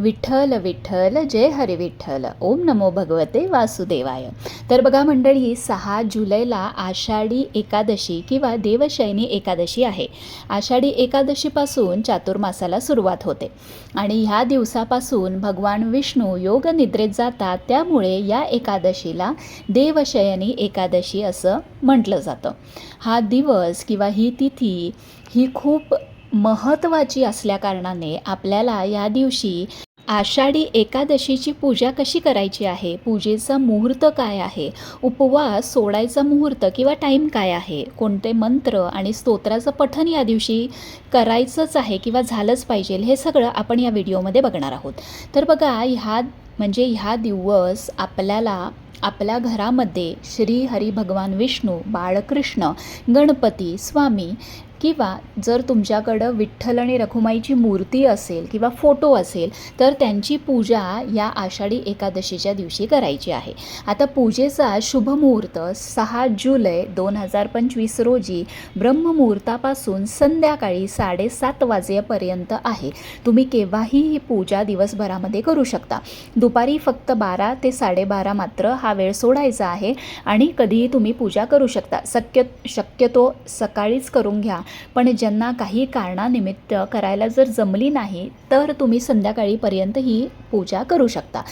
विठ्ठल विठ्ठल जय हरी विठ्ठल. ओम नमो भगवते वासुदेवाय. तर बघा मंडळी सहा जुलैला आषाढी एकादशी किंवा देवशयनी एकादशी आहे. आषाढी एकादशीपासून चातुर्मासाला सुरुवात होते. आणि ह्या दिवसापासून भगवान विष्णू योग निद्रेत जातात. त्यामुळे या एकादशीला देवशयनी एकादशी असं म्हटलं जातं. हा दिवस किंवा ही तिथी ही खूप महत्त्वाची असल्याकारणाने आपल्याला या दिवशी आषाढी एकादशीची पूजा कशी करायची आहे? पूजेचा मुहूर्त काय आहे? उपवास सोडायचा मुहूर्त किंवा टाईम काय आहे? कोणते मंत्र आणि स्तोत्राचं पठन या दिवशी करायचंच आहे किंवा झालंच पाहिजे हे सगळं आपण या व्हिडिओमध्ये बघणार आहोत. तर बघा ह्या म्हणजे ह्या दिवस आपल्याला आपल्या घरामध्ये श्री हरी भगवान विष्णू बाळकृष्ण गणपती स्वामी किंवा जर तुमच्याकडं विठ्ठल आणि रखुमाईची मूर्ती असेल किंवा फोटो असेल तर त्यांची पूजा या आषाढी एकादशीच्या दिवशी करायची आहे. आता पूजेचा शुभ मुहूर्त सहा जुलै दोन हजार पंचवीस रोजी ब्रह्ममुहूर्तापासून संध्याकाळी साडेसात वाजेपर्यंत आहे. तुम्ही केव्हाही ही पूजा दिवसभरामध्ये करू शकता. दुपारी फक्त बारा ते साडेबारा मात्र हा वेळ सोडायचा आहे आणि कधीही तुम्ही पूजा करू शकता. शक्य शक्यतो सकाळीच करून घ्या. पण ज्यांना काही कारणानिमित्त करायला जर जमली नाही तर तुम्ही संध्याकाळीपर्यंत ही पूजा करू शकता.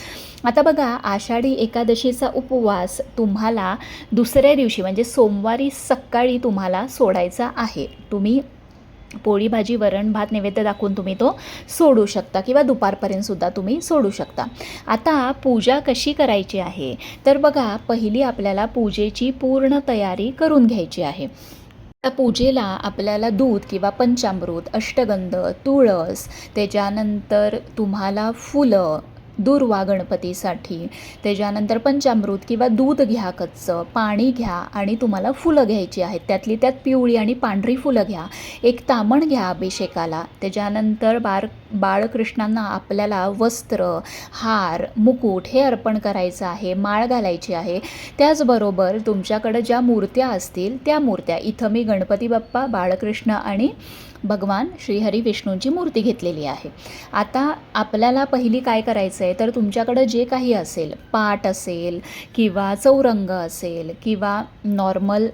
आता बघा आषाढी एकादशीचा उपवास तुम्हाला दुसऱ्या दिवशी म्हणजे सोमवारी सकाळी तुम्हाला सोडायचा आहे. तुम्ही पोळी भाजी वरण भात नैवेद्य दाखवून तुम्ही तो सोडू शकता किंवा दुपारपर्यंतसुद्धा तुम्ही सोडू शकता. आता पूजा कशी करायची आहे? तर बघा पहिली आपल्याला पूजेची पूर्ण तयारी करून घ्यायची आहे. त्या पूजेला आपल्याला दूध किंवा पंचामृत अष्टगंध तुळस त्याच्यानंतर तुम्हाला फुलं दुर्वा गणपतीसाठी त्याच्यानंतर पंचामृत किंवा दूध घ्या कच्चं पाणी घ्या आणि तुम्हाला फुलं घ्यायची आहेत. त्यातली त्यात पिवळी आणि पांढरी फुलं घ्या. एक तामण घ्या अभिषेकाला. त्याच्यानंतर बार बाळकृष्णांना आपल्याला वस्त्र हार मुकुट हे अर्पण करायचं आहे माळ घालायची आहे. त्याचबरोबर तुमच्याकडं ज्या मूर्त्या असतील त्या मूर्त्या. इथं मी गणपती बाप्पा बाळकृष्ण आणि भगवान श्रीहरी विष्णूंची मूर्ती घेतलेली आहे. आता आपल्याला पहिली काय करायचं आहे तर तुमच्याकडं जे काही असेल पाट असेल किंवा चौरंग असेल किंवा नॉर्मल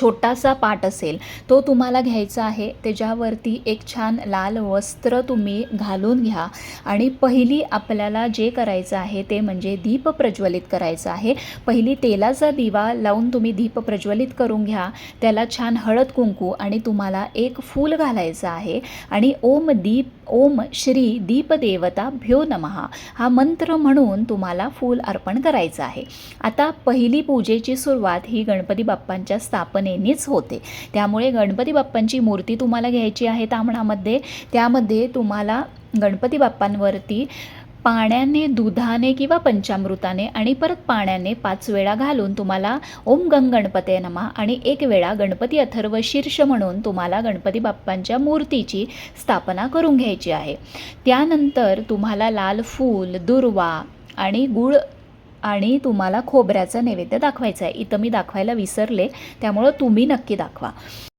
छोटासा पाट असेल तो तुम्हाला घ्यायचा आहे. त्याच्यावरती एक छान लाल वस्त्र तुम्ही घालून घ्या. आणि पहिली आपल्याला जे करायचं आहे ते म्हणजे दीप प्रज्वलित करायचं आहे. पहिली तेलाचा दिवा लावून तुम्ही दीप प्रज्वलित करून घ्या. त्याला छान हळद कुंकू आणि तुम्हाला एक फूल घालायचं आहे. आणि ओम दीप ओम श्री दीपदेवता भ्यो नमहा हा मंत्र म्हणून तुम्हाला फूल अर्पण करायचं आहे. आता पहिली पूजेची सुरुवात ही गणपती बाप्पांच्या स्थापना स्थापनेनेच होते. त्यामुळे गणपती बाप्पांची मूर्ती तुम्हाला घ्यायची आहे तांबणामध्ये त्यामध्ये तुम्हाला गणपती बाप्पांवरती पाण्याने दुधाने किंवा पंचामृताने आणि परत पाण्याने पाच वेळा घालून तुम्हाला ओम गंग गणपते नमा आणि एक वेळा गणपती अथर्व शीर्ष म्हणून तुम्हाला गणपती बाप्पांच्या मूर्तीची स्थापना करून घ्यायची आहे. त्यानंतर तुम्हाला लाल फूल दुर्वा आणि गुळ आणि तुम्हाला खोबऱ्याचं नैवेद्य दाखवायचं आहे. इथं मी दाखवायला विसरले त्यामुळं तुम्ही नक्की दाखवा.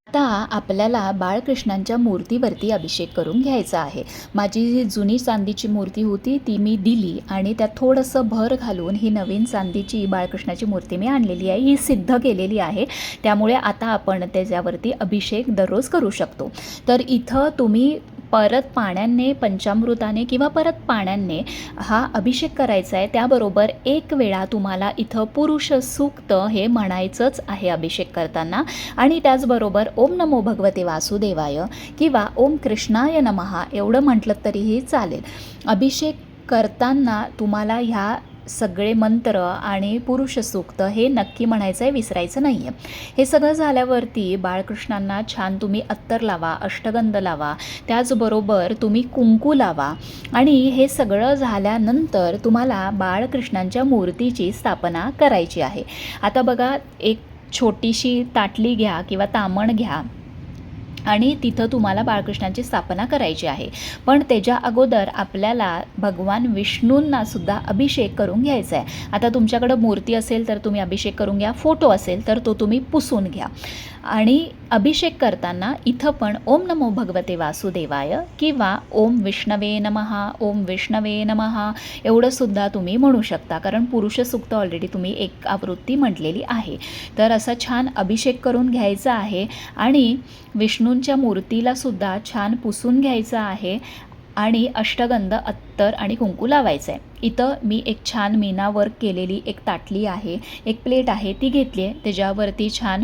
आता आपल्याला बाळकृष्णांच्या मूर्तीवरती अभिषेक करून घ्यायचा आहे. माझी जी जुनी चांदीची मूर्ती होती ती मी दिली आणि त्यात थोडंसं भर घालून ही नवीन चांदीची बाळकृष्णाची मूर्ती मी आणलेली आहे. ही सिद्ध केलेली आहे. त्यामुळे आता आपण त्याच्यावरती अभिषेक दररोज करू शकतो. तर इथं तुम्ही परत पाण्याने पंचामृताने किंवा परत पाण्याने हा अभिषेक करायचा आहे त्याबरोबर एक वेळा तुम्हाला इथं पुरुष सूक्त हे म्हणायचंच आहे अभिषेक करताना. आणि त्याचबरोबर ओम नमो भगवते वासुदेवाय किंवा ओम कृष्णाय नमहा एवढं म्हटलं तरीही चालेल. अभिषेक करताना तुम्हाला ह्या सगळे मंत्र आणि पुरुष सूक्त हे नक्की म्हणायचं आहे विसरायचं नाही आहे हे सगळं झाल्यावरती बाळकृष्णांना छान तुम्ही अत्तर लावा अष्टगंध लावा त्याचबरोबर तुम्ही कुंकू लावा आणि हे सगळं झाल्यानंतर तुम्हाला बाळकृष्णांच्या मूर्तीची स्थापना करायची आहे. आता बघा एक छोटीशी ताटली घ्या किंवा तामण घ्या. आणि तिथं तुम्हाला बाळकृष्णाची स्थापना करायची आहे. पण त्याच्या अगोदर आपल्याला भगवान विष्णूंना सुद्धा अभिषेक करून घ्यायचा आहे. आता तुमच्याकडं मूर्ती असेल तर तुम्ही अभिषेक करून घ्या. फोटो असेल तर तो तुम्ही पुसून घ्या. आणि अभिषेक करताना इथं पण ओम नमो भगवते वासुदेवाय किंवा ओम विष्णवे नमहा ओम विष्णवे नमहा एवढंसुद्धा तुम्ही म्हणू शकता. कारण पुरुष सुक्त ऑलरेडी तुम्ही एक आवृत्ती म्हटलेली आहे. तर असा छान अभिषेक करून घ्यायचा आहे आणि विष्णूंच्या मूर्तीलासुद्धा छान पुसून घ्यायचं आहे आणि अष्टगंध अत्तर आणि कुंकू लावायचं आहे इथं मी एक छान मीना वर्क केलेली एक ताटली आहे. एक प्लेट आहे ती घेतली आहे त्याच्यावरती छान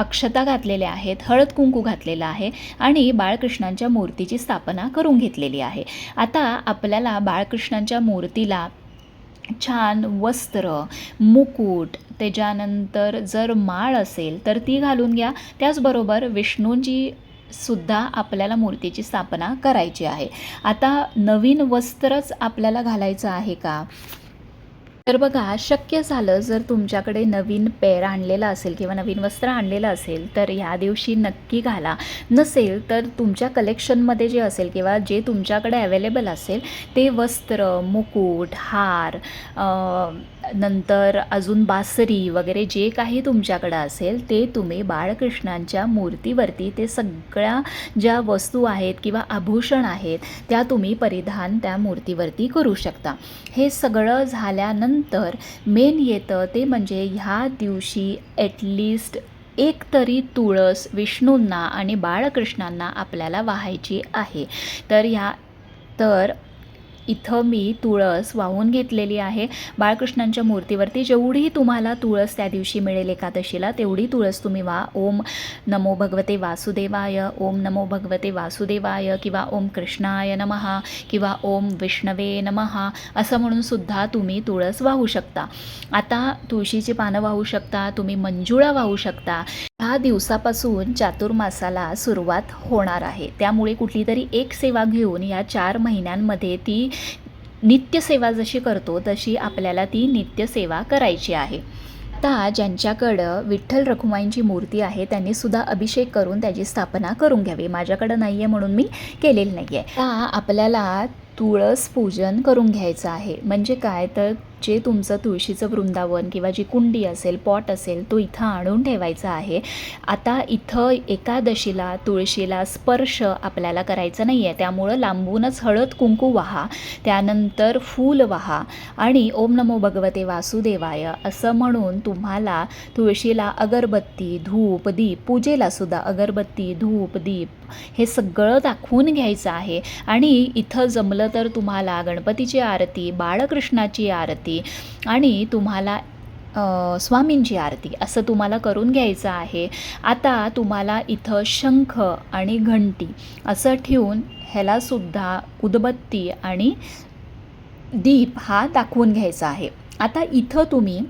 अक्षता घातलेल्या आहेत हळद कुंकू घातलेलं आहे आणि बाळकृष्णांच्या मूर्तीची स्थापना करून घेतलेली आहे. आता आपल्याला बाळकृष्णांच्या मूर्तीला छान वस्त्र मुकुट त्याच्यानंतर जर माळ असेल तर ती घालून घ्या. त्याचबरोबर विष्णूंची सुद्धा आपल्याला मूर्तीची स्थापना करायची आहे. आता नवीन वस्त्रच आपल्याला घालायचं आहे का? तर बघा शक्य झालं जर तुमच्याकडे नवीन पेर आणलेला असेल किंवा नवीन वस्त्र आणलेलं असेल तर ह्या दिवशी नक्की घाला. नसेल तर तुमच्या कलेक्शनमध्ये जे असेल किंवा जे तुमच्याकडे अवेलेबल असेल ते वस्त्र मुकुट हार नंतर अजून बासरी वगैरे जे काही तुमच्याकडं असेल ते तुम्ही बाळकृष्णांच्या मूर्तीवरती ते सगळ्या ज्या वस्तू आहेत किंवा आभूषण आहेत त्या तुम्ही परिधान त्या मूर्तीवरती करू शकता. हे सगळं झाल्यानंतर मेन येतं ते म्हणजे ह्या दिवशी ॲटलिस्ट एक तरी तुळस विष्णूंना आणि बाळकृष्णांना आपल्याला वाहायची आहे. तर ह्या तर इथं मी तुळस वाहून घेतलेली आहे. बाळकृष्णांच्या मूर्तीवरती जेवढी तुम्हाला तुळस त्या दिवशी मिळेल एकादशीला तेवढी तुळस तुम्ही वा. ओम नमो भगवते वासुदेवाय ओम नमो भगवते वासुदेवाय किंवा ओम कृष्णाय नमहा किंवा ओम विष्णवे नमहा असं म्हणून सुद्धा तुम्ही तुळस वाहू शकता. आता तुळशीची पानं वाहू शकता तुम्ही मंजुळा वाहू शकता. ह्या दिवसापासून चातुर्मासाला सुरुवात होणार आहे. त्यामुळे कुठली तरी एक सेवा घेऊन या चार महिन्यांमध्ये ती नित्यसेवा जशी करतो तशी आपल्याला ती नित्यसेवा करायची आहे. आता ज्यांच्याकडं विठ्ठल रखुमाईंची मूर्ती आहे त्यांनी सुद्धा अभिषेक करून त्याची स्थापना करून घ्यावी. माझ्याकडं नाही आहे म्हणून मी केलेली नाही आहे आपल्याला तुळस पूजन करून घ्यायचं आहे. म्हणजे काय? तर जे तुमचं तुळशीचं वृंदावन किंवा जी कुंडी असेल पॉट असेल तो इथं आणून ठेवायचा आहे. आता इथं एकादशीला तुळशीला स्पर्श आपल्याला करायचा नाही आहे त्यामुळं लांबूनच हळद कुंकू वाहा त्यानंतर फूल वाहा आणि ओम नमो भगवते वासुदेवाय असं म्हणून तुम्हाला तुळशीला अगरबत्ती धूप दीप पूजेला सुद्धा अगरबत्ती धूप दीप हे सगळं दाखवून घ्यायचं आहे. आणि इथं जमलं तर तुम्हाला गणपतीची आरती बाळकृष्णाची आरती आणि तुम्हाला स्वामींची आरती असं तुम्हाला करून घ्यायचं आहे. आता तुम्हाला इथं शंख आणि घंटी असं ठेवून ह्यालासुद्धा उदबत्ती आणि दीप हा दाखवून घ्यायचा आहे. आता इथं तुम्ही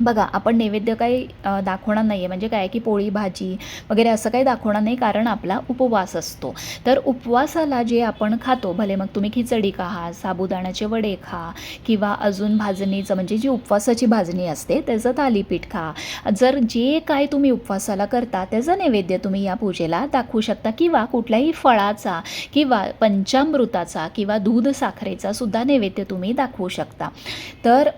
बघा आपण नैवेद्य काही दाखवणार नाही आहे म्हणजे काय की पोळी भाजी वगैरे असं काही दाखवणार नाही कारण आपला उपवास असतो. तर उपवासाला जे आपण खातो भले मग तुम्ही खिचडी खा साबुदाण्याचे वडे खा किंवा अजून भाजणीचं म्हणजे जी उपवासाची भाजणी असते त्याचं थालीपीठ खा. जर जे काय तुम्ही उपवासाला करता त्याचं नैवेद्य तुम्ही या पूजेला दाखवू शकता. किंवा कुठल्याही फळाचा किंवा पंचामृताचा किंवा दूध साखरेचा सुद्धा नैवेद्य तुम्ही दाखवू शकता. तर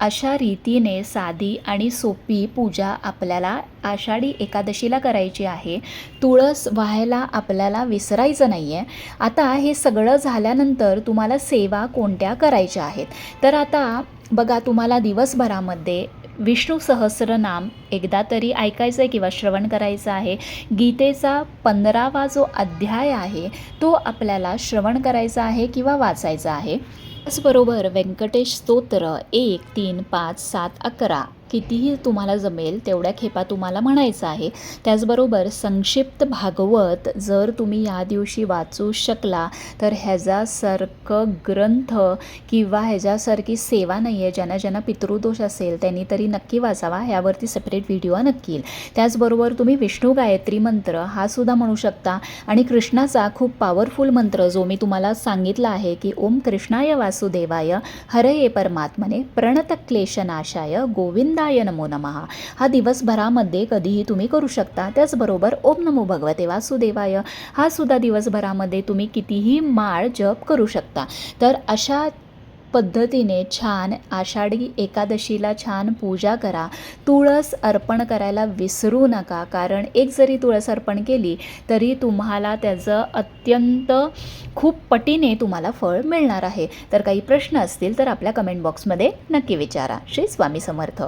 अशा रीतीने साधी आणि सोपी पूजा आपल्याला आषाढी एकादशीला करायची आहे. तुळस व्हायला आपल्याला विसरायचं नाही आहे आता हे सगळं झाल्यानंतर तुम्हाला सेवा कोणत्या करायच्या आहेत? तर आता बघा तुम्हाला दिवसभरामध्ये विष्णू सहस्रनाम एकदा तरी ऐकायचं आहे किंवा श्रवण करायचं आहे. गीतेचा पंधरावा जो अध्याय आहे तो आपल्याला श्रवण करायचा आहे किंवा वाचायचा आहे. त्याचबरोबर व्यंकटेश स्तोत्र एक तीन पाच सात अकरा. कितीही तुम्हाला जमेल तेवढ्या खेपा तुम्हाला म्हणायचं आहे. त्याचबरोबर संक्षिप्त भागवत जर तुम्ही या दिवशी वाचू शकला तर ह्याच्यासारखं ग्रंथ किंवा ह्याच्यासारखी सेवा नाही आहे ज्यांना ज्यांना पितृदोष असेल त्यांनी तरी नक्की वाचावा ह्यावरती सेपरेट व्हिडिओ नक्की येईल त्याचबरोबर तुम्ही विष्णू गायत्री मंत्र हा सुद्धा म्हणू शकता. आणि कृष्णाचा खूप पॉवरफुल मंत्र जो मी तुम्हाला सांगितला आहे की ओम कृष्णाय वासुदेवाय हरये परमात्मने प्रणत क्लेशनाशाय गोविंद गोविंदाय नमो नमः. हा दिवसभरामध्ये कधीही तुम्ही करू शकता. त्याचबरोबर ओम नमो भगवते वासुदेवाय. हा सुद्धा दिवसभरामध्ये तुम्ही कितीही माळ जप करू शकता. तर अशा पद्धतीने छान आषाढी एकादशीला छान पूजा करा. तुळस अर्पण करायला विसरू नका. कारण एक जरी तुळस अर्पण केली तरी तुम्हाला त्याचं अत्यंत खूप पटीने तुम्हाला फळ मिळणार आहे. तर काही प्रश्न असतील तर आपल्या कमेंट बॉक्समध्ये नक्की विचारा. श्री स्वामी समर्थ.